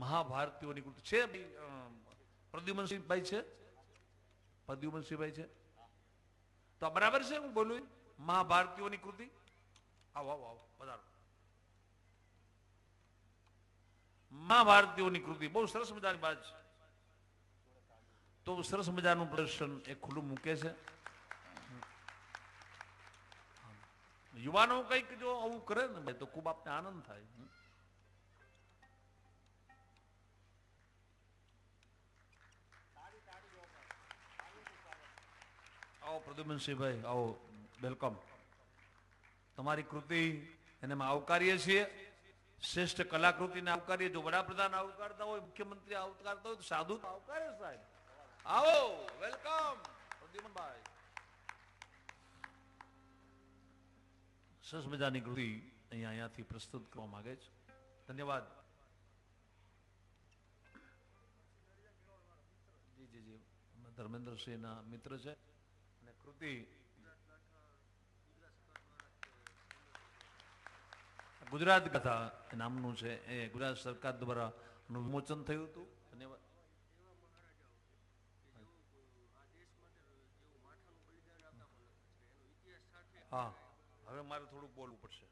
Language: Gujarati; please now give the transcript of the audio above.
મહાભારતીઓની કૃતિ છે પ્રદ્યુમનસિંહભાઈ છે. પ્રદ્યુમનસિંહભાઈ છે. તો બરાબર છે હું બોલું? મહાભારતીઓની કૃતિ? આવો આવો આવો, વધારો. મહાભારતીઓની કૃતિ, બહુ સરસ મજાની વાત છે. તો સરસ મજાનું પ્રદર્શન એ ખુલ્લું મૂકે છે. યુવાનો કંઈક જો આવું કરે ને ભાઈ તો ખૂબ આપને આનંદ થાય. પ્રદ્યુમનસિંહભાઈ, આવો વેલકમ તમારી કૃતિ એને આવકારીએ છીએ. શ્રેષ્ઠ કલાકૃતિને આવકારીએ. જો વડાપ્રધાન આવકારતા હોય, મુખ્યમંત્રી આવકારતા હોય સાધુ આવકારે સાહેબ. આવો વેલકમ પ્રદ્યુમનભાઈ. સરસ મજાની કૃતિ અહીંયા અહીંયાથી પ્રસ્તુત કરવા માંગે છે. ધન્યવાદ. જી જી. ધર્મેન્દ્રસિંહના મિત્ર છે. અને કૃતિ ગુજરાત કથા નામનું છે. એ ગુજરાત સરકાર દ્વારા વિમોચન થયું હતું. ધન્યવાદ. હા. હવે મારે થોડુંક બોલવું પડશે.